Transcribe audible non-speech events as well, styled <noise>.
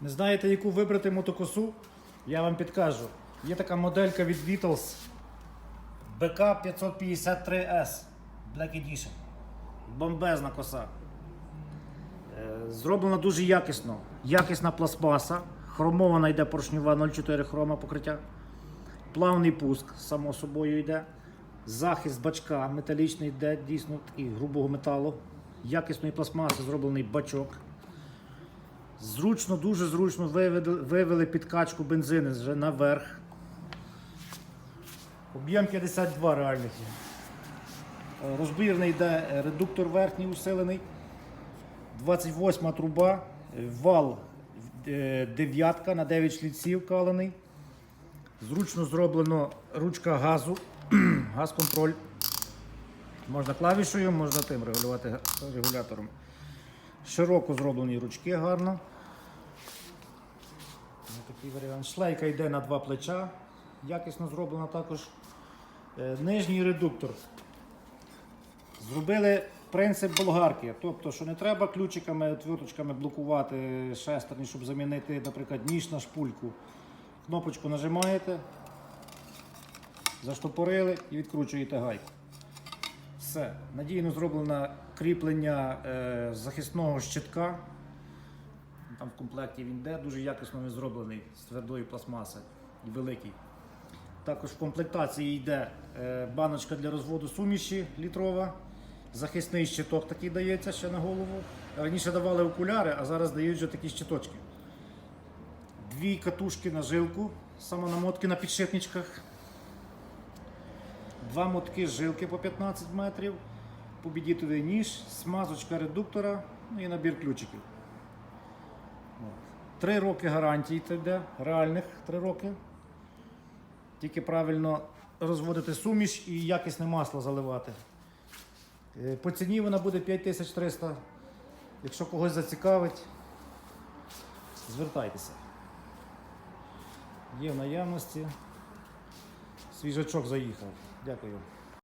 Не знаєте, яку вибрати мотокосу? Я вам підкажу. Є така моделька від Beatles BK553S Black Edition. Бомбезна коса. Е, Зроблена дуже якісно. Якісна пластмаса. Хромована йде поршнева 0,4 хрома покриття. Плавний пуск, само собою йде. Захист бачка металічний йде, дійсно такий грубого металу. Якісної пластмаси зроблений бачок. Зручно, дуже зручно вивели, вивели підкачку бензини вже наверх. Об'єм 52 реальних. Е, Розбірний йде е, редуктор верхній усилений. 28 труба, вал е, дев'ятка на 9 шліців калений. Зручно зроблено ручка газу, <clears throat> газ-контроль. Можна клавішою, можна тим регулювати регулятором. Широко зроблені ручки гарно. Такий варіант. Шлейка йде на два плеча. Якісно зроблена також. Е, Нижній редуктор. Зробили принцип болгарки. Тобто, що не треба ключиками, отверточками блокувати шестерні, щоб замінити, наприклад, ніж на шпульку. Кнопочку нажимаєте, заштопорили і відкручуєте гайку. Все. Надійно зроблено кріплення е, захисного щитка. Там в комплекті він йде, дуже якісно він зроблений з твердої пластмаси і великий. Також в комплектації йде е, баночка для розводу суміші літрова. Захисний щиток такий дається ще на голову. Раніше давали окуляри, а зараз дають вже такі щиточки. Дві катушки на жилку, самонамотки на підшипничках. Два мотки жилки по 15 метрів, побідітовий ніж, смазочка редуктора ну і набір ключиків. Три роки гарантії це йде, реальних три роки. Тільки правильно розводити суміш і якісне масло заливати. Е, По ціні вона буде 5300. Якщо когось зацікавить, звертайтеся. Є в наявності. Свіжачок заїхав. Дякую.